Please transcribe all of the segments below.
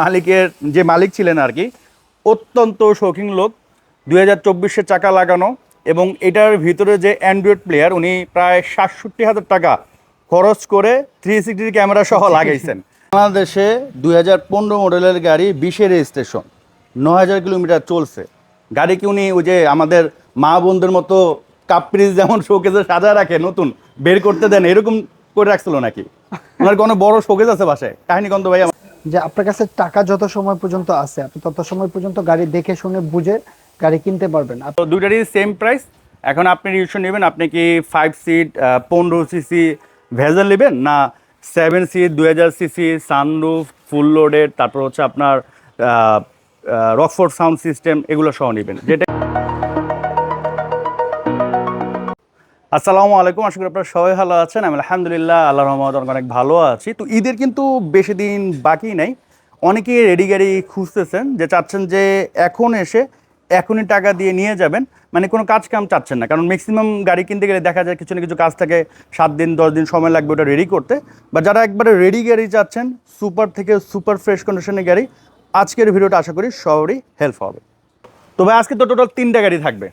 মালিকের যে মালিক ছিলেন আর কি, অত্যন্ত শৌখিন লোক। দুই হাজার চব্বিশের চাকা লাগানো এবং এটার ভিতরে যে অ্যান্ড্রয়েড প্লেয়ার উনি প্রায় সাতষট্টি হাজার টাকা খরচ করে থ্রি সিক্সটি ক্যামেরা সহ লাগাইছেন। বাংলাদেশে দুই হাজার পনেরো মডেলের গাড়ি বিশে রেজিস্ট্রেশন ন হাজার কিলোমিটার চলছে। গাড়ি কি উনি ওই যে আমাদের মা বোনদের মতো কাপ্রিজ যেমন শোকেজে সাজা রাখে, নতুন, বের করতে দেন, এরকম করে রাখছিল নাকি? ওনার কোনো বড় শোকেজ আছে বাসায়? কাহিনী কন্ত ভাই যে আপনার কাছে টাকা যত সময় পর্যন্ত আছে, আপনি তত সময় পর্যন্ত গাড়ি দেখে শুনে বুঝে গাড়ি কিনতে পারবেন। তো দুইটারই সেম প্রাইস এখন আপনি রিউশন নেবেন, আপনি কি ফাইভ সিট পনেরো সিসি ভেজাল নেবেন না সেভেন সিট দুই হাজার সিসি সানরুফ ফুল লোডেড তারপর হচ্ছে আপনার রকফোর্ড সাউন্ড সিস্টেম এগুলো সহ নেবেন। যেটা আসসালামু আলাইকুম, আশা করি আপনারা সবাই ভালো আছেন। আমি আলহামদুলিল্লাহ আল্লাহ রহমত অনেক অনেক ভালো আছি। তো ঈদের কিন্তু বেশি দিন বাকি নাই। অনেকেই রেডি গাড়ি খুঁজতেছেন যে চাচ্ছেন যে এখন এসে এখনই টাকা দিয়ে নিয়ে যাবেন। মানে কোনো কাজ কাম চাচ্ছেন না। কারণ ম্যাক্সিমাম গাড়ি কিনতে গেলে দেখা যায় কিছু না কিছু কাজ থাকে, সাত দিন, দশ দিন সময় লাগবে ওটা রেডি করতে। বা যারা একবারে রেডি গাড়ি চাচ্ছেন সুপার থেকে সুপার ফ্রেশ কন্ডিশনের গাড়ি, আজকের ভিডিওটা আশা করি সবারই হেল্প হবে। তো ভাই, আজকে তো টোটাল তিনটা গাড়ি থাকবে।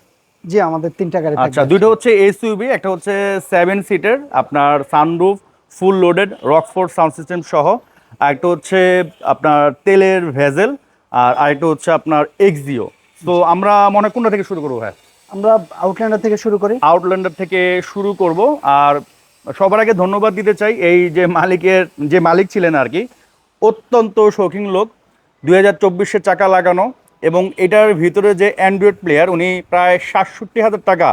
জি আমাদের তিনটা গাড়ি আচ্ছা। দুটো হচ্ছে এসইউবি একটা হচ্ছে সেভেন সিটের আপনার sunroof full loaded Rockford sound system সহ। একটা হচ্ছে আপনার তেলের ভেজেল আর আরেকটা হচ্ছে আপনার এক্সিও তো আমরা মনে কোনটা থেকে শুরু করব হ্যাঁ আমরা আউটল্যান্ডার থেকে শুরু করি। আউটল্যান্ডার থেকে শুরু করব আর সবার আগে ধন্যবাদ দিতে চাই এই যে মালিকের যে মালিক ছিলেন আর কি অত্যন্ত শৌখিন লোক। দুই হাজার চব্বিশের চাকা লাগানো এবং এটার ভিতরে যে অ্যান্ড্রয়েড প্লেয়ার উনি প্রায় সাতষট্টি হাজার টাকা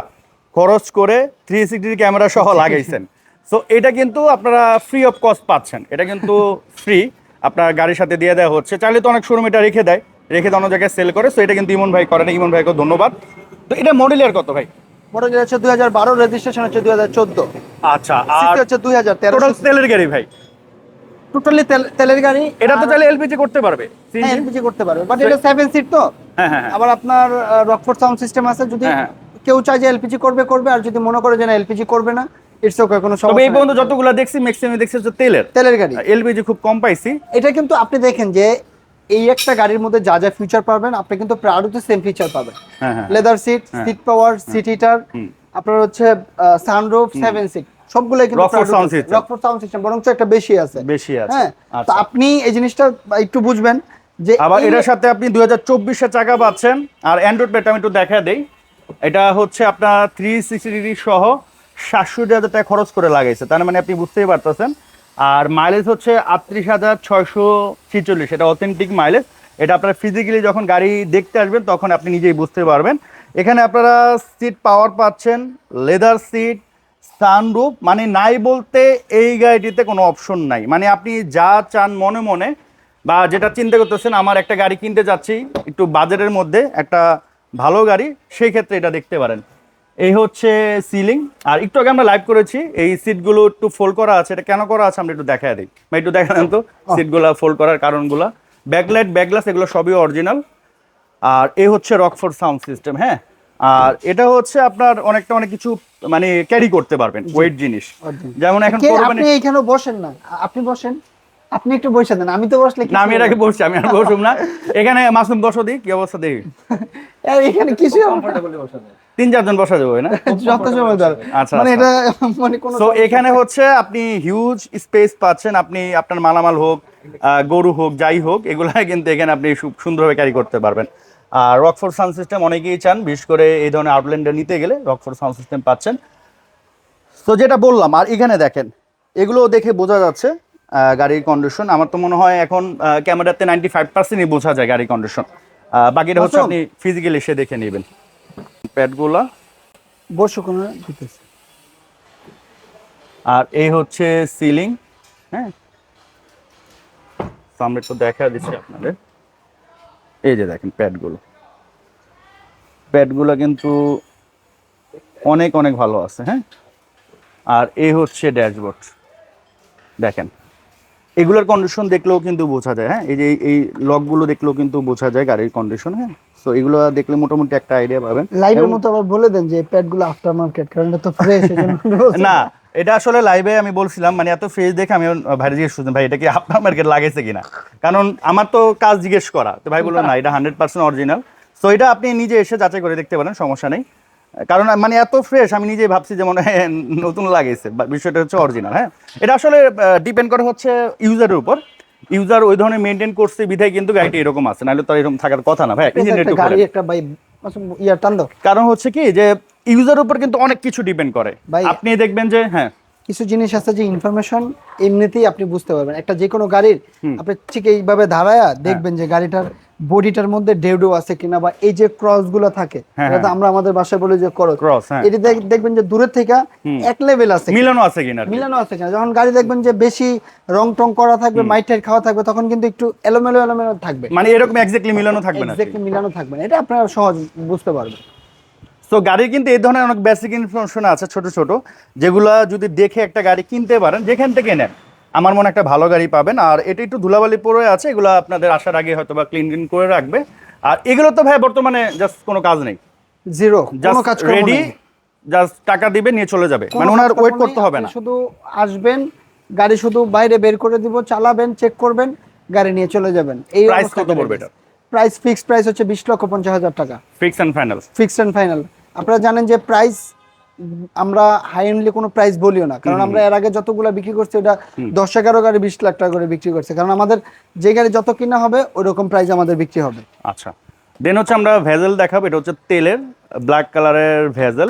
খরচ করে থ্রি সিক্সটি ক্যামেরা সহ লাগাইছেন। সো এটা কিন্তু আপনারা ফ্রি অফ কস্ট পাচ্ছেন। এটা কিন্তু ফ্রি আপনার গাড়ির সাথে দিয়ে দেওয়া হচ্ছে। চাইলে তো অনেক শোরুম এটা রেখে দেয়। রেখে দেয় অন্য জায়গায় সেল করে। সো এটা কিন্তু ইমন ভাই করেন। ইমন ভাইকে ধন্যবাদ। তো এটা মডেল ইয়ার কত ভাই? মডেল হচ্ছে দুই হাজার বারো রেজিস্ট্রেশন হচ্ছে দুই হাজার চোদ্দ। আচ্ছা আর হচ্ছে দুই হাজার তেরো তেলের গাড়ি ভাই? টোটালি তেলের গাড়ি এটা তো চাইলে এলপিজি করতে পারবে এলপিজি করতে পারবে বাট এটা সেভেন সিট তো। হ্যাঁ হ্যাঁ হ্যাঁ। আবার আপনার রকফোর্ড সাউন্ড সিস্টেম আছে যদি হ্যাঁ, হ্যাঁ। কেউ চায় যে এলপিজি করবে করবে আর যদি মনে করে যে না এলপিজি করবে না ইটস ওকে কোনো তবে সমস্যা এই নেই। পর্যন্ত যতগুলো দেখছি ম্যাক্সিমাম দেখছি হচ্ছে তেলের। তেলের গাড়ি। এলপিজি খুব কম পাইছি। এটা কিন্তু আপনি দেখেন যে এই একটা গাড়ির মধ্যে যা যা ফিচার পাবেন আপনি কিন্তু প্রাডোতে সেম ফিচার পাবেন। হ্যাঁ হ্যাঁ। লেদার সিট হ্যাঁ। সিট পাওয়ার সিট হিটার আপনার হচ্ছে সানরুফ সেভেন সিট সবগুলোই কিন্তু। রকফোর্ড সাউন্ড সিস্টেম বরং একটা বেশি আছে। বেশি আছে। হ্যাঁ তো আচ্ছা। আপনি এই জিনিসটা একটু বুঝবেন যে আবার এটার সাথে আপনি দুই হাজার চব্বিশের টাকা পাচ্ছেন আর অ্যান্ড্রয়েড প্লেটটা আমি একটু দেখা দেই। এটা হচ্ছে আপনার থ্রি সিক্সটি ডিগ্রি সহ সাতষট্টি হাজার টাকা খরচ করে লাগাইছে। তার মানে আপনি বুঝতেই পারতেছেন। আর মাইলেজ হচ্ছে আটত্রিশ হাজার ছয়শো ছিচল্লিশ। এটা অথেন্টিক মাইলেজ এটা আপনারা ফিজিক্যালি যখন গাড়ি দেখতে আসবেন তখন আপনি নিজেই বুঝতে পারবেন। এখানে আপনারা সিট পাওয়ার পাচ্ছেন লেদার সিট সানরুফ মানে নাই বলতে এই গাড়িটিতে কোনো অপশন নাই। মানে আপনি যা চান মনে মনে বা যেটা চিন্তা করতেছেন আমার একটা গাড়ি কিনতে যাচ্ছি একটু বাজেটের মধ্যে একটা ভালো গাড়ি সেই ক্ষেত্রে এটা দেখতে পারেন। এই হচ্ছে সিলিং। আর একটু আগে আমরা লাইভ করেছি এই সিটগুলো একটু ফোল্ড করা আছে এটা কেন করা আছে আমরা একটু দেখা দিই। বা একটু দেখা দেন তো সিটগুলো ফোল্ড করার কারণগুলো। ব্যাকলাইট ব্যাকগ্লাস এগুলো সবই অরিজিনাল আর এ হচ্ছে রকফোর্ড সাউন্ড সিস্টেম হ্যাঁ? আর এটা হচ্ছে আপনার অনেকটা অনেক কিছু মানে ক্যারি করতে পারবেন ওয়েট জিনিস। যেমন এখন আপনি এইখানে বসেন না। আপনি বসেন। আপনি একটু বসে দেন। আমি তো বসলে না আমি এর আগে বসছি আমি আর বসুম না। এখানে মাসুম বসো দিই কি অবস্থা দেখি। এখানে কিছু তিন চারজন বসা যাবে না? যত সময় ধরে আচ্ছা, মানে আচ্ছা। এটা মানে কোনো তো এখানে হচ্ছে আপনি হিউজ স্পেস পাচ্ছেন। আপনি আপনার মালামাল হোক আহ, গরু হোক যাই হোক এগুলা কিন্তু এখানে আপনি সুন্দরভাবে ক্যারি করতে পারবেন। আর রকফোর্ড সাউন্ড সিস্টেম অনেকেই চান বিশেষ করে এই ধরনের আউটল্যান্ডার নিতে গেলে রকফোর্ড সাউন্ড সিস্টেম পাচ্ছেন। তো যেটা বললাম আর এখানে দেখেন এগুলো দেখে বোঝা যাচ্ছে গাড়ির কন্ডিশন আমার তো মনে হয় এখন ক্যামেরাতে নাইনটি ফাইভ পার্সেন্টই বোঝা যায় গাড়ির কন্ডিশন বাকিটা হচ্ছে আপনি ফিজিক্যালি এসে দেখে নেবেন। প্যাডগুলা বসো কোনো আর এই হচ্ছে সিলিং হ্যাঁ? সামনে তো দেখা দিচ্ছি আপনাদের। এই যে দেখেন প্যাডগুলো। প্যাডগুলো কিন্তু অনেক অনেক ভালো আছে হ্যাঁ? আর এই হচ্ছে ড্যাশবোর্ড। দেখেন এগুলোর কন্ডিশন দেখলেও কিন্তু বোঝা যায় হ্যাঁ? এই যে এই- এই লকগুলো দেখলেও কিন্তু বোঝা যায় গাড়ির কন্ডিশন হ্যাঁ? তো এগুলো দেখলে মোটামুটি একটা আইডিয়া পাবেন। লাইভের মতো আবার বলে দেন যে প্যাডগুলো আফটার মার্কেট কারণ এটা তো ফ্রেশ না এটা আসলে লাইভে আমি বলছিলাম মানে এত ফ্রেশ দেখে আমি ভাই জিজ্ঞেস করছিলাম ভাই এটা কি আপনার মার্কেট লাগাইছে কিনা? কারণ আমার তো কাজ জিজ্ঞেস করা। তো ভাই বলল না এটা হান্ড্রেড পার্সেন্ট অরিজিনাল সো এটা আপনি নিজে এসে যাচাই করে দেখতে পারেন সমস্যা নেই। কারণ মানে এত ফ্রেশ আমি নিজেই ভাবছি যে মনে হয় নতুন লাগাইছে বা বিষয়টা হচ্ছে অরিজিনাল হ্যাঁ? এটা আসলে ডিপেন্ড করে হচ্ছে ইউজারের উপর। ইউজার ওই ধরনের মেনটেন করছে বিধায় কিন্তু গাড়িটা এরকম আছে নাহলে তো এরকম থাকার কথা না ভাই। একটা ইয়ার টান দাও। কারণ হচ্ছে কি যে ইউজার উপর কিন্তু অনেক কিছু ডিপেন্ড করে। আপনি দেখবেন যে হ্যাঁ। কিছু জিনিস আছে যে ইনফরমেশন এমনিতেই আপনি বুঝতে পারবেন। একটা যে কোনো গাড়ির আপনি ঠিক এইভাবে ধারায়া দেখবেন যে গাড়িটার বডিটার মধ্যে ডেউডো আছে কিনা বা এই যে ক্রসগুলো থাকে হ্যাঁ, এটা আমরা আমাদের বাসায় বলি যে ক্রস হ্যাঁ। এটি দেখবেন যে দূরের থেকে এক লেভেল আছে মিলানো আছে কিনা মিলানো আছে কিনা। যখন গাড়ি দেখবেন যে বেশি রং টং করা থাকবে মাইটের খাওয়া থাকবে তখন কিন্তু একটু এলোমেলো এলোমেলো থাকবে। মানে এরকম এক্স্যাক্টলি মিলানো থাকবে না এক্স্যাক্টলি মিলানো থাকবে না। এটা আপনারা সহজ বুঝতে পারবেন। তো গাড়ির কিন্তু এই ধরনের অনেক বেসিক ইনফরমেশন আছে ছোট ছোট যেগুলা যদি দেখে একটা গাড়ি কিনতে পারেন যেখান থেকে নেন। আমার মনে একটা ভালো গাড়ি পাবেন। আর এটা একটু ধুলাবালি পড়ে আছে এগুলো আপনাদের আসার আগে হয়তো বা ক্লিন ক্লিন করে রাখবে। আর এগুলো তো ভাই বর্তমানে জাস্ট কোনো কাজ নেই। জিরো কোনো জাস্ট কাজ রেডি জাস্ট টাকা দিবে নিয়ে চলে যাবে। মানে ওনার ওয়েট করতে হবে না। শুধু আসবেন গাড়ি শুধু বাইরে বের করে দিব চালাবেন চেক করবেন গাড়ি নিয়ে চলে যাবেন। এই প্রাইস কত পড়বে এটার? প্রাইস ফিক্সড প্রাইস হচ্ছে বিশ লক্ষ পঞ্চাশ হাজার টাকা। Fix and final fixed and final আপনারা জানেন যে প্রাইস আমরা হাই এন্ডলি কোনো প্রাইস বলিও না। কারণ আমরা এর আগে যতগুলো বিক্রি করছি ওটা দশ এগারো গাড়ি বিশ লাখ টাকা করে বিক্রি করছে। কারণ আমাদের যে গাড়ি যত কিনা হবে ওই রকম প্রাইস আমাদের বিক্রি হবে। আচ্ছা। দেন হচ্ছে আমরা ভেজেল দেখাবো এটা হচ্ছে তেলের ব্ল্যাক কালারের ভেজেল।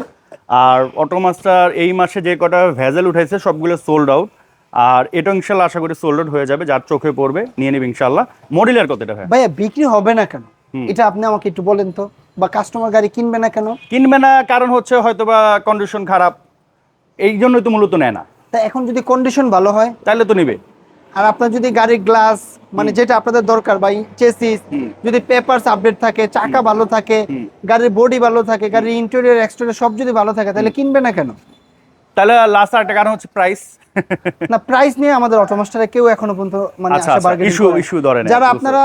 আর অটোমাস্টার এই মাসে যে কটা ভেজেল উঠেছে সবগুলো সোল্ড আউট আর এটা ইনশাল্লাহ আশা করি সোল্ড আউট হয়ে যাবে যার চোখে পড়বে নিয়ে নেবে ইনশাল্লাহ। মডেলের কত এটা ভাই? ভাইয়া বিক্রি হবে না কেন? এটা আপনি আমাকে একটু বলেন তো। বা কাস্টমার গাড়ি কিনবে না কেন? কিনবে না কারণ হচ্ছে হয়তো বা কন্ডিশন খারাপ। এই জন্যই তো মূলত নেয় না। তা এখন যদি কন্ডিশন ভালো হয়? তাহলে তো নিবে। আর আপনার যদি গাড়ির গ্লাস মানে যেটা আপনাদের দরকার বা চেসিস যদি পেপারস আপডেট থাকে চাকা ভালো থাকে গাড়ির বডি ভালো থাকে গাড়ির ইন্টেরিয়র এক্সটেরিয়র সব যদি ভালো থাকে তাহলে কিনবে না কেন? তাহলে লাস্ট একটা কারণ হচ্ছে প্রাইস না প্রাইস নিয়ে আমাদের অটোমাস্টারে কেউ এখনও পর্যন্ত মানে আচ্ছা, আসে আচ্ছা, না। issue ধরে না, যারা আপনারা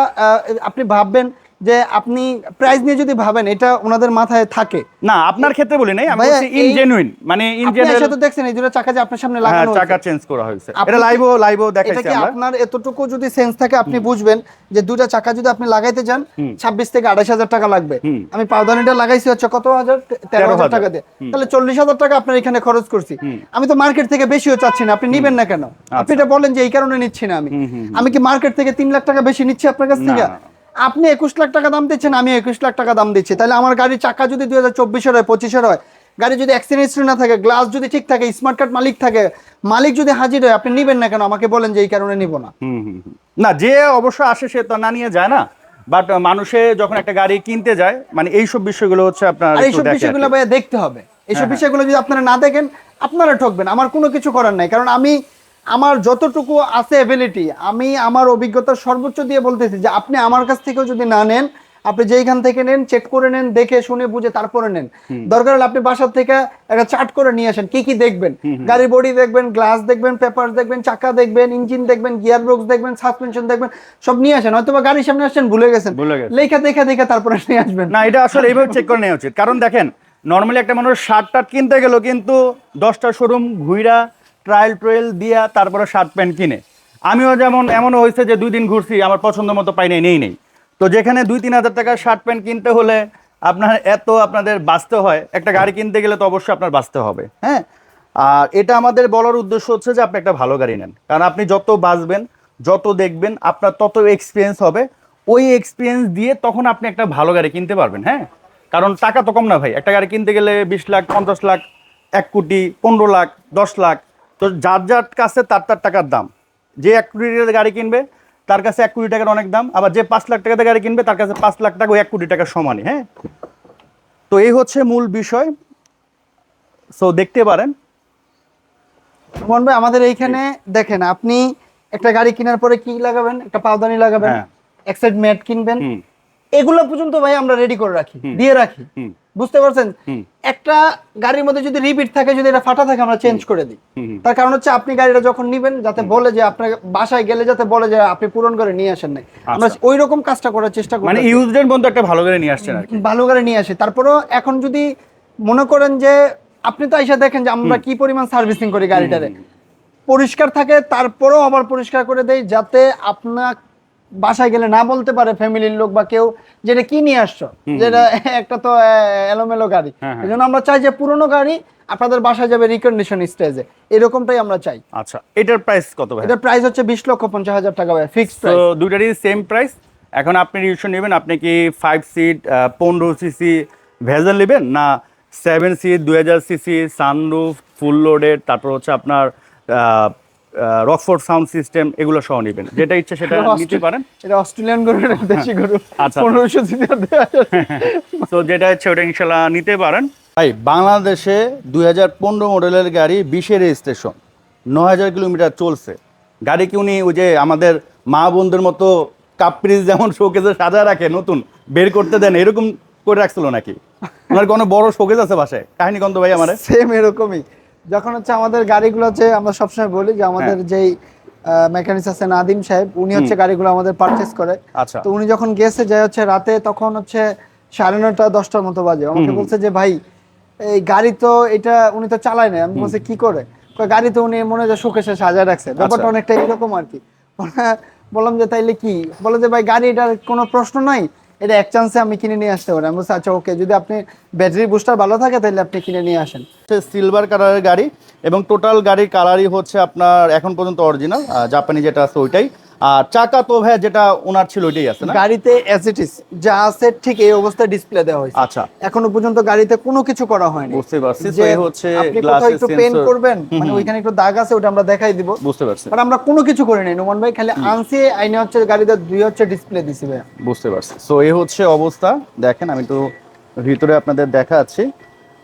আপনি ভাববেন যে আপনি প্রাইস নিয়ে যদি ভাবেন এটা ওনাদের মাথায় থাকে। না আপনার ক্ষেত্রে বলি নাই আমি বলছি ইন জেনুইন মানে ইন আপনি জেনারেল এসে তো দেখছেন এই দুটো চাকা যে আপনার সামনে হ্যাঁ লাগানো চাকা চেঞ্জ করা হয়েছে। এটা লাইভও লাইভও এটা কি আপনার এতটুকু যদি সেন্স থাকে আপনি বুঝবেন যে দুইটা চাকা যদি আপনি লাগাইতে যান ছাব্বিশ থেকে আঠাশ হাজার টাকা লাগবে। আমি পাওদানিটা লাগাইছি হচ্ছে কত হাজার? তেরো হাজার 13,000 টাকা দিয়ে। তাহলে চল্লিশ হাজার টাকা আপনার এখানে খরচ করছি। আমি তো মার্কেট থেকে বেশিও চাচ্ছি না আপনি নিবেন না কেন? আপনি এটা বলেন যে এই কারণে নিচ্ছি না আমি। আমি কি মার্কেট থেকে তিন লাখ টাকা বেশি নিচ্ছি আপনার কাছ থেকে। আপনি একুশ লাখ টাকা দাম দিচ্ছেন আমি একুশ লাখ টাকা দাম দিচ্ছি। তাহলে আমার গাড়ির চাকা যদি দুই হাজার চব্বিশের হয় পঁচিশের হয় গাড়ি যদি অ্যাক্সিডেন্ট না থাকে গ্লাস যদি ঠিক থাকে স্মার্ট কার্ড মালিক থাকে মালিক যদি হাজির হয় আপনি নিবেন না কেন? আমাকে বলেন যে এই কারণে নিব না। না যে অবশ্য আসে সে তো না নিয়ে যায় না। বাট মানুষে যখন একটা গাড়ি কিনতে যায় মানে এইসব বিষয়গুলো হচ্ছে আপনার এইসব বিষয়গুলো ভাইয়া দেখতে হবে। এইসব হ্যাঁ, বিষয়গুলো যদি আপনারা না দেখেন আপনারা ঠকবেন। আমার কোনো কিছু করার নাই। কারণ আমি আমার যতটুকু আছে এবিলিটি আমি আমার অভিজ্ঞতা সর্বোচ্চ দিয়ে বলতেছি যে আপনি আমার কাছ থেকেও যদি না নেন আপনি যেইখান থেকে নেন চেক করে নেন দেখে শুনে বুঝে তারপরে নেন। দরকার হলে আপনি বাসার থেকে একটা চার্ট করে নিয়ে আসেন কি কি দেখবেন? গাড়ির বডি দেখবেন গ্লাস দেখবেন পেপার দেখবেন চাকা দেখবেন ইঞ্জিন দেখবেন গিয়ার বক্স দেখবেন সাসপেনশন দেখবেন সব নিয়ে আসেন। হয়তো বা গাড়ির সামনে আসছেন ভুলে গেছেন। ভুলে গেছেন। লেখা দেখে দেখে তারপরে নিয়ে আসবেন। না এটা আসলে এইভাবে চেক করে নেওয়া উচিত। কারণ দেখেন নর্মালি একটা মানুষ শার্ট টার্ট কিনতে গেল কিন্তু দশটা শোরুম ঘুইরা ট্রায়াল ট্রায়াল দিয়া তারপরে শার্ট প্যান্ট কিনে। আমিও যেমন, এমনও হয়েছে যে দুই দিন ঘুরছি, আমার পছন্দ মতো পাই নাই, নেই নেই। তো যেখানে দুই তিন হাজার টাকার শার্ট প্যান্ট কিনতে হলে আপনার এত আপনাদের বাঁচতে হয়, একটা গাড়ি কিনতে গেলে তো অবশ্যই আপনার বাঁচতে হবে হ্যাঁ? আর এটা আমাদের বলার উদ্দেশ্য হচ্ছে যে আপনি একটা ভালো গাড়ি নেন। কারণ আপনি যত বাঁচবেন, যত দেখবেন, আপনার তত এক্সপিরিয়েন্স হবে। ওই এক্সপিরিয়েন্স দিয়ে তখন আপনি একটা ভালো গাড়ি কিনতে পারবেন হ্যাঁ? কারণ টাকা তো কম না ভাই। একটা গাড়ি কিনতে গেলে বিশ লাখ, পঞ্চাশ লাখ, এক কোটি, পনেরো লাখ, দশ লাখ তো যার যার কাছে তার তার টাকার দাম। যে এক কোটি টাকার গাড়ি কিনবে তার কাছে এক কোটি টাকার অনেক দাম আবার যে পাঁচ লাখ টাকাতে গাড়ি কিনবে তার কাছে পাঁচ লাখ টাকা ওই এক কোটি টাকার সমানই হ্যাঁ? তো এই হচ্ছে মূল বিষয়। সো দেখতে পারেন। মোহন ভাই আমাদের এইখানে দেখেন আপনি একটা গাড়ি কেনার পরে কি লাগাবেন? একটা পাওদানি লাগাবেন? হ্যাঁ। এক ম্যাট কিনবেন এগুলো পর্যন্ত ভাই আমরা রেডি করে রাখি দিয়ে রাখি। বুঝতে পারছেন? একটা গাড়ির মধ্যে যদি রিপিট থাকে যদি এটা ফাটা থাকে আমরা চেঞ্জ করে দিই। তার কারণ হচ্ছে আপনি গাড়িটা যখন নিবেন যাতে বলে যে আপনার বাসায় গেলে যাতে বলে যে আপনি পূরণ করে নিয়ে আসেন নাই। আমরা ওই রকম কাজটা করার চেষ্টা করি। মানে ইউজড বন্ধু একটা ভালো গাড়ি নিয়ে আসছেন ভালো করে নিয়ে আসে। তারপরেও এখন যদি মনে করেন যে আপনি তো এসে দেখেন যে আমরা কি পরিমাণ সার্ভিসিং করি গাড়িটারে। পরিষ্কার থাকে তারপরেও আবার পরিষ্কার করে দেই যাতে আপনার বাসায় গেলে না বলতে পারে ফ্যামিলির লোক বা কেউ যেটা কি নিয়ে আসছো? যেটা একটা তো এলোমেলো গাড়ি। হ্যাঁ, হ্যাঁ। এই জন্য আমরা চাই যে পুরোনো গাড়ি আপনাদের বাসায় যাবে রিকন্ডিশন স্টেজে এরকমটাই আমরা চাই। আচ্ছা এটার প্রাইস কত ভাই এটা প্রাইস হচ্ছে বিশ লক্ষ পঞ্চাশ হাজার টাকা ভাই ফিক্সড তো প্রাইস দুটারই সেম প্রাইস এখন আপনি রিভিশন নেবেন আপনি কি ফাইভ সিট পনেরো সিসি ভেজাল নেবেন না সেভেন সিট দুই হাজার সিসি সানরুফ ফুল লোডেড তারপর হচ্ছে আপনার রকফোর্ড সাউন্ড সিস্টেম এগুলো সহ নেবেন। যেটা ইচ্ছে সেটা নিতে পারেন। এটা অস্ট্রেলিয়ান গরু এটা দেশি গরু। আচ্ছা। পনেরোশো সিটার দেওয়া যাবে। তো যেটা ইচ্ছে ওটা ইনশাল্লাহ নিতে পারেন। ভাই বাংলাদেশে দুই হাজার পনেরো মডেলের গাড়ি বিশের রেজিস্ট্রেশন ন হাজার কিলোমিটার চলছে। গাড়ি কি উনি ওই যে আমাদের মা বোনদের মতো কাপ্রিজ যেমন শোকেজে সাজা রাখে নতুন বের করতে দেন এরকম করে রাখছিল নাকি? ওনার কোনো বড় শোকেজ আছে বাসায়? কাহিনী কন্ত ভাই আমার? সেম এরকমই। যখন হচ্ছে আমাদের গাড়িগুলো হচ্ছে আমরা সবসময় বলি যে আমাদের হ্যাঁ। যেই মেকানিক্স আছে নাদিম সাহেব উনি হচ্ছে গাড়িগুলো আমাদের পারচেস করে। আচ্ছা। তো উনি যখন গেছে যে হচ্ছে রাতে তখন হচ্ছে সাড়ে নটা দশটার মতো বাজে। আমাকে বলছে যে ভাই এই গাড়ি তো এটা উনি তো চালায় না আমি বলছি কি করে? গাড়ি তো উনি মনে হয় শোকেশে সাজায় রাখছে। ব্যাপারটা আচ্ছা। অনেকটা এরকম আর কি। বললাম যে তাইলে কি? বলে যে ভাই গাড়ি এটার কোনো প্রশ্ন নাই। এটা এক চান্সে আমি কিনে নিয়ে আসতে পারি। আমি বলছি আচ্ছা ওকে যদি আপনি ব্যাটারি বুস্টার ভালো থাকে, তাহলে আপনি কিনে নিয়ে আসেন। সিলভার কালারের গাড়ি এবং টোটাল গাড়ির কালারই হচ্ছে আপনার এখন পর্যন্ত অরিজিনাল জাপানি যেটা আছে ওইটাই। আর চাকা তো ভাই যেটা ওনার ছিল ওইটাই আছে না? গাড়িতে অ্যাজ ইট ইজ যা আছে ঠিক এই অবস্থায় ডিসপ্লে দেওয়া হয়েছে। আচ্ছা। এখনও পর্যন্ত গাড়িতে কোনো কিছু করা হয়নি। বুঝতে পারছি। তো যে এই হচ্ছে গ্লাসের একটু সেন্সর করবেন মানে ওইখানে একটু দাগ আছে ওটা আমরা দেখাই দিব। বুঝতে পারছি। বাট আমরা কোনো কিছু করি নাই নোমান ভাই খালি আনসি আইনে হচ্ছে গাড়িতে দুই হচ্ছে ডিসপ্লে দিছি ভাই বুঝতে পারছি। সো এই হচ্ছে অবস্থা। দেখেন আমি তো ভিতরে আপনাদের দেখাচ্ছি।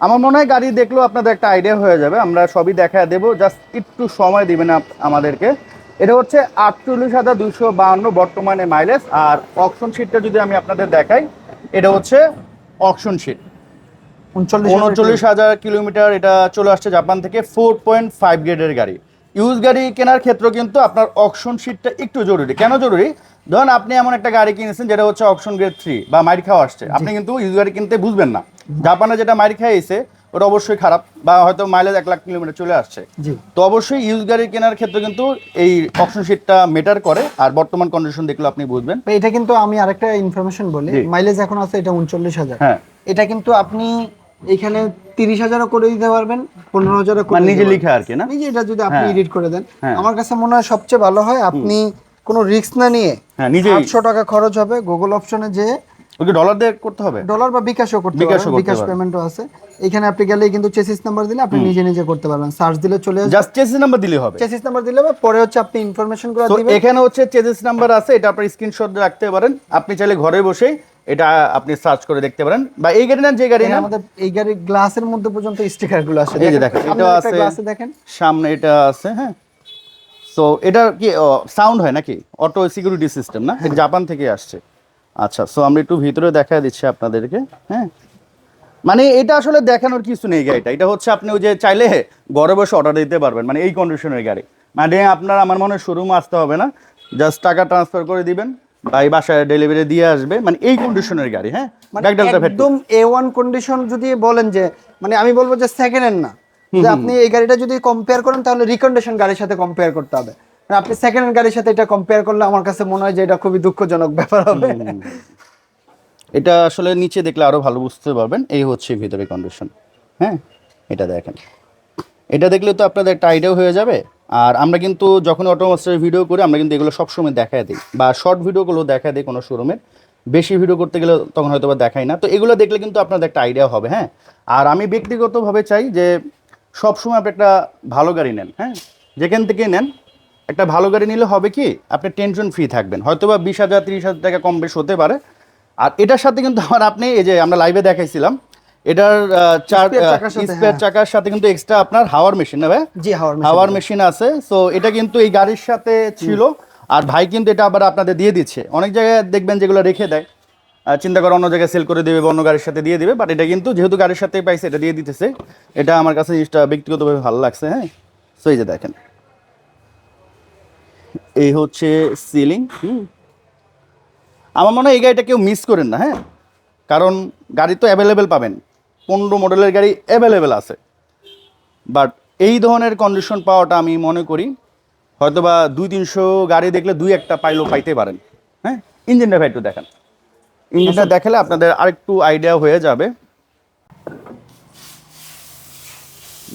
আমার মনে হয় গাড়ি দেখলেও আপনাদের একটা আইডিয়া হয়ে যাবে। আমরা সবই দেখা দেবো। জাস্ট একটু সময় দিবেন আমাদেরকে। এটা হচ্ছে আটচল্লিশ হাজার দুশো বাহান্ন বর্তমানে মাইলেজ আর অকশন শিটটা যদি আমি আপনাদের দেখাই এটা হচ্ছে অকশন শিট উনচল্লিশ হাজার কিলোমিটার এটা চলে আসছে জাপান থেকে ফোর পয়েন্ট ফাইভ গ্রেডের গাড়ি। ইউজ গাড়ি কেনার ক্ষেত্রে কিন্তু আপনার অকশন শিটটা একটু জরুরি। কেন জরুরি? ধরুন আপনি এমন একটা গাড়ি কিনেছেন যেটা হচ্ছে অকশন গ্রেড থ্রি বা মাইর খাওয়া আসছে। আপনি কিন্তু ইউজ গাড়ি কিনতে বুঝবেন না। জাপানে যেটা মাইর খাইয়েছে ওটা অবশ্যই খারাপ বা হয়তো মাইলেজ এক লাখ কিলোমিটার চলে আসছে। তো অবশ্যই ইউজ গাড়ি কেনার ক্ষেত্রে কিন্তু এই অপশন শিটটা মেটার করে। আর বর্তমান কন্ডিশন দেখলে আপনি বুঝবেন। এটা কিন্তু আমি আরেকটা ইনফরমেশন বলি। মাইলেজ এখন আছে এটা উনচল্লিশ হাজার। হ্যাঁ। এটা কিন্তু আপনি এখানে তিরিশ হাজারও করে দিতে পারবেন পনেরো হাজারও করে মানে নিজে। লিখে আর কি না? নিজে এটা যদি আপনি হ্যাঁ। এডিট করে দেন হ্যাঁ। আমার কাছে মনে হয় সবচেয়ে ভালো হয় আপনি কোনো রিস্ক না নিয়ে হ্যাঁ নিজে আটশো টাকা খরচ হবে। গুগল অপশনে যে ওকে ডলার দিয়ে করতে হবে? ডলার বা বিকাশও করতে পারবেন বিকাশ। পেমেন্টও আছে। এখানে আপনি গেলে কিন্তু চেসিস নাম্বার দিলে আপনি নিজে নিজে করতে পারবেন। সার্চ দিলে চলে আসবে। জাস্ট চেসিস নাম্বার দিলে হবে। চেসিস নাম্বার দিলে বা পরে হচ্ছে আপনি ইনফরমেশনগুলো দিবেন। এখানে হচ্ছে চেজিস নাম্বার আছে এটা আপনার স্ক্রিনশট রাখতে পারেন। আপনি চাইলে ঘরে বসেই এটা আপনি সার্চ করে দেখতে পারেন। বা এই গাড়ি না যে গাড়ি নেন। আমাদের এই গাড়ির গ্লাসের মধ্যে পর্যন্ত স্টিকারগুলো আছে এই যে দেখেন আপনি একটা আছে গ্লাসে দেখেন। সামনে এটা আছে হ্যাঁ। সো এটা কি সাউন্ড হয় নাকি? অটো সিকিউরিটি সিস্টেম না? জাপান থেকে আসছে। আচ্ছা সো আমরা একটু ভিতরে দেখা দিচ্ছি আপনাদেরকে হ্যাঁ? মানে এটা আসলে দেখানোর কিছু নেই গাড়িটা। এটা হচ্ছে আপনি ওই যে চাইলে ঘরে বসে অর্ডার দিতে পারবেন মানে এই কন্ডিশনের গাড়ি। মানে আপনার আমার মনে হয় শোরুম আসতে হবে না। জাস্ট টাকা ট্রান্সফার করে দিবেন বা এই বাসায় ডেলিভারি দিয়ে আসবে মানে এই কন্ডিশনের গাড়ি হ্যাঁ? মানে একদম এ ওয়ান কন্ডিশন যদি বলেন যে মানে আমি বলব যে সেকেন্ড হ্যান্ড না। যে আপনি এই গাড়িটা যদি কম্পেয়ার করেন তাহলে রিকন্ডিশন গাড়ির সাথে কম্পেয়ার করতে হবে। আপনি সেকেন্ড হ্যান্ড গাড়ির সাথে এটা কম্পেয়ার করলে আমার কাছে মনে হয় যে এটা খুবই দুঃখজনক ব্যাপার হবে। এটা আসলে নিচে দেখলে আরও ভালো বুঝতে পারবেন, এই হচ্ছে ভিতরে কন্ডিশন হ্যাঁ এটা দেখেন। এটা দেখলে তো আপনাদের একটা হয়ে যাবে। আর আমরা কিন্তু যখন অটোমাস্টারের ভিডিও করি, আমরা কিন্তু এগুলো সবসময় দেখায় দিই। বা শর্ট ভিডিওগুলো দেখায় দিই কোনো শোরুমের বেশি ভিডিও করতে গেলে তখন হয়তো বা দেখাই না। তো এগুলো দেখলে কিন্তু আপনাদের একটা আইডিয়া হবে হ্যাঁ। আর আমি ব্যক্তিগতভাবে চাই যে সবসময় আপনি একটা ভালো গাড়ি নেন হ্যাঁ। যেখান থেকে নেন একটা ভালো গাড়ি নিলে হবে কি আপনি টেনশন ফ্রি থাকবেন। হয়তো বা বিশ হাজার তিরিশ হাজার টাকা কম বেশ হতে পারে। আর এটার সাথে কিন্তু আমার আপনি এই যে আমরা লাইভে দেখাইছিলাম এটার চার স্পেয়ার হ্যাঁ। চাকার সাথে কিন্তু এক্সট্রা আপনার হাওয়ার মেশিন না ভাই? জি হাওয়ার হাওয়ার মেশিন আছে। সো এটা কিন্তু এই গাড়ির সাথে ছিল। আর ভাই কিন্তু এটা আবার আপনাদের দিয়ে দিচ্ছে। অনেক জায়গায় দেখবেন যেগুলো রেখে দেয়। চিন্তা করে অন্য জায়গায় সেল করে দেবে বা অন্য গাড়ির সাথে দিয়ে দেবে। বাট এটা কিন্তু যেহেতু গাড়ির সাথে পাইছে এটা দিয়ে দিতেছে। এটা আমার কাছে জিনিসটা ব্যক্তিগতভাবে ভালো লাগছে হ্যাঁ। সো এই যে দেখেন। এই হচ্ছে সিলিং হুম। আমার মনে হয় এই গাড়িটা কেউ মিস করেন না হ্যাঁ? কারণ গাড়ি তো অ্যাভেলেবেল পাবেন। পনেরো মডেলের গাড়ি অ্যাভেলেবেল আছে। বাট এই ধরনের কন্ডিশন পাওয়াটা আমি মনে করি হয়তো বা দুই তিনশো গাড়ি দেখলে দুই একটা পাইলেও পাইতে পারেন হ্যাঁ? ইঞ্জিনটা ভাই একটু দেখান। ইঞ্জিনটা দেখালে আপনাদের আরেকটু আইডিয়া হয়ে যাবে।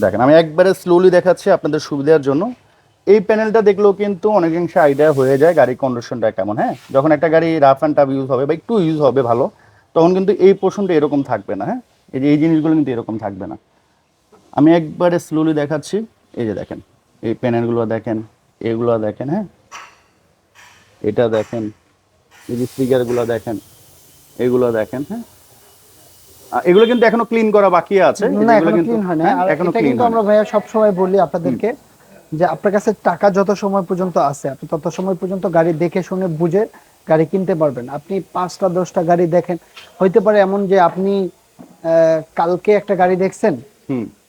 দেখেন আমি একবারে স্লোলি দেখাচ্ছি আপনাদের সুবিধার জন্য। এই প্যানেলটা দেখলেও কিন্তু অনেকাংশে আইডিয়া হয়ে যায় গাড়ির কন্ডিশনটা কেমন হ্যাঁ? যখন একটা গাড়ি রাফ অ্যান্ড টাফ ইউজ হবে বা একটু ইউজ হবে ভালো তখন কিন্তু এই পোর্শনটা এরকম থাকবে না হ্যাঁ? এই যে এই জিনিসগুলো কিন্তু এরকম থাকবে না। আমি একবারে স্লোলি দেখাচ্ছি এই যে দেখেন এই প্যানেলগুলো দেখেন এগুলো দেখেন হ্যাঁ? এটা দেখেন এই যে স্পিকারগুলো দেখেন এগুলো দেখেন হ্যাঁ? এগুলো কিন্তু এখনও ক্লিন করা বাকি আছে এগুলো কিন্তু- ক্লিন হয় না এখনও ক্লিন আমরা ভাইয়া সব সময় বলি আপনাদেরকে যে আপনার কাছে টাকা যত সময় পর্যন্ত আছে আপনি তত সময় পর্যন্ত গাড়ি দেখে শুনে বুঝে গাড়ি কিনতে পারবেন। আপনি পাঁচটা দশটা গাড়ি দেখেন। হইতে পারে এমন যে আপনি কালকে একটা গাড়ি দেখছেন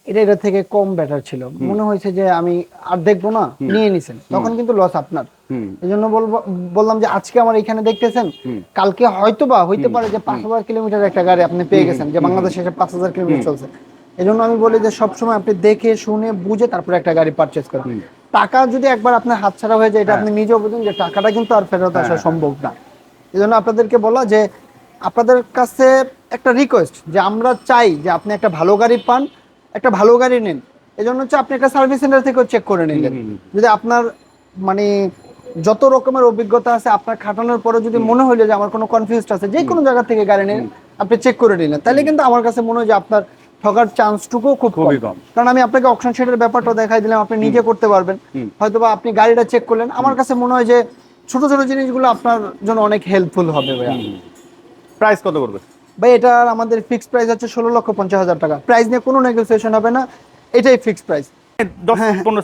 এটা এটা থেকে কম বেটার ছিল। মনে হয়েছে যে আমি আর দেখব না নিয়ে নিছেন। তখন কিন্তু লস আপনার। হুম। এই জন্য বলব বললাম যে আজকে আমার এখানে দেখতেছেন কালকে হয়তো বা হইতে পারে যে পাঁচ হাজার কিলোমিটার একটা গাড়ি আপনি পেয়ে গেছেন যে বাংলাদেশে পাঁচ হাজার কিলোমিটার চলছে। এই জন্য আমি বলি যে সবসময় আপনি দেখে শুনে বুঝে তারপরে একটা গাড়ি পারচেস করেন টাকা যদি একবার আপনার হাতছাড়া হয়ে যায় এটা আপনি নিজেও বুঝুন যে টাকাটা কিন্তু আর ফেরত আসা সম্ভব না। এই জন্য আপনাদেরকে বলা যে আপনাদের কাছে একটা রিকোয়েস্ট যে আমরা চাই যে আপনি একটা ভালো গাড়ি পান একটা ভালো গাড়ি নেন। এই জন্য হচ্ছে আপনি একটা সার্ভিস সেন্টার থেকেও চেক করে নিলেন। যদি আপনার মানে যত রকমের অভিজ্ঞতা আছে আপনার খাটানোর পরে যদি মনে হইল যে আমার কোনো কনফিউজ আছে যে কোনো জায়গা থেকে গাড়ি নেন আপনি চেক করে নিলেন। তাহলে কিন্তু আমার কাছে মনে হয় যে আপনার ঠকার চান্সটুকু খুব খুবই কম। কারণ আমি আপনাকে অকশন শেডের ব্যাপারটা দেখাই দিলাম আপনি নিজে করতে পারবেন। হয়তোবা আপনি গাড়িটা চেক করলেন। আমার কাছে মনে হয় যে ছোট ছোট জিনিসগুলো আপনার জন্য অনেক হেল্পফুল হবে ভাইয়া। প্রাইস কত করবে ভাই এটার আমাদের ফিক্সড প্রাইস হচ্ছে ষোলো লক্ষ পঞ্চাশ হাজার টাকা। প্রাইস নিয়ে কোনো নেগোসিয়েশন হবে না। এটাই ফিক্সড প্রাইস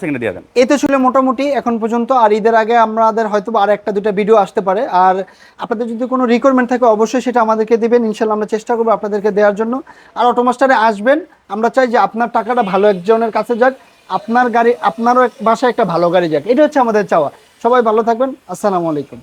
সেকেন্ডে দেন। এতে ছিল মোটামুটি এখন পর্যন্ত আর ঈদের আগে আমাদের হয়তো আর একটা দুটো ভিডিও আসতে পারে। আর আপনাদের যদি কোনো রিকোয়ারমেন্ট থাকে অবশ্যই সেটা আমাদেরকে দিবেন। ইনশাল্লাহ আমরা চেষ্টা করব আপনাদেরকে দেওয়ার জন্য। আর অটোমাস্টারে আসবেন। আমরা চাই যে আপনার টাকাটা ভালো একজনের কাছে যাক। আপনার গাড়ি আপনারও বাসায় একটা ভালো গাড়ি যাক। এটা হচ্ছে আমাদের চাওয়া। সবাই ভালো থাকবেন। আসসালামু আলাইকুম।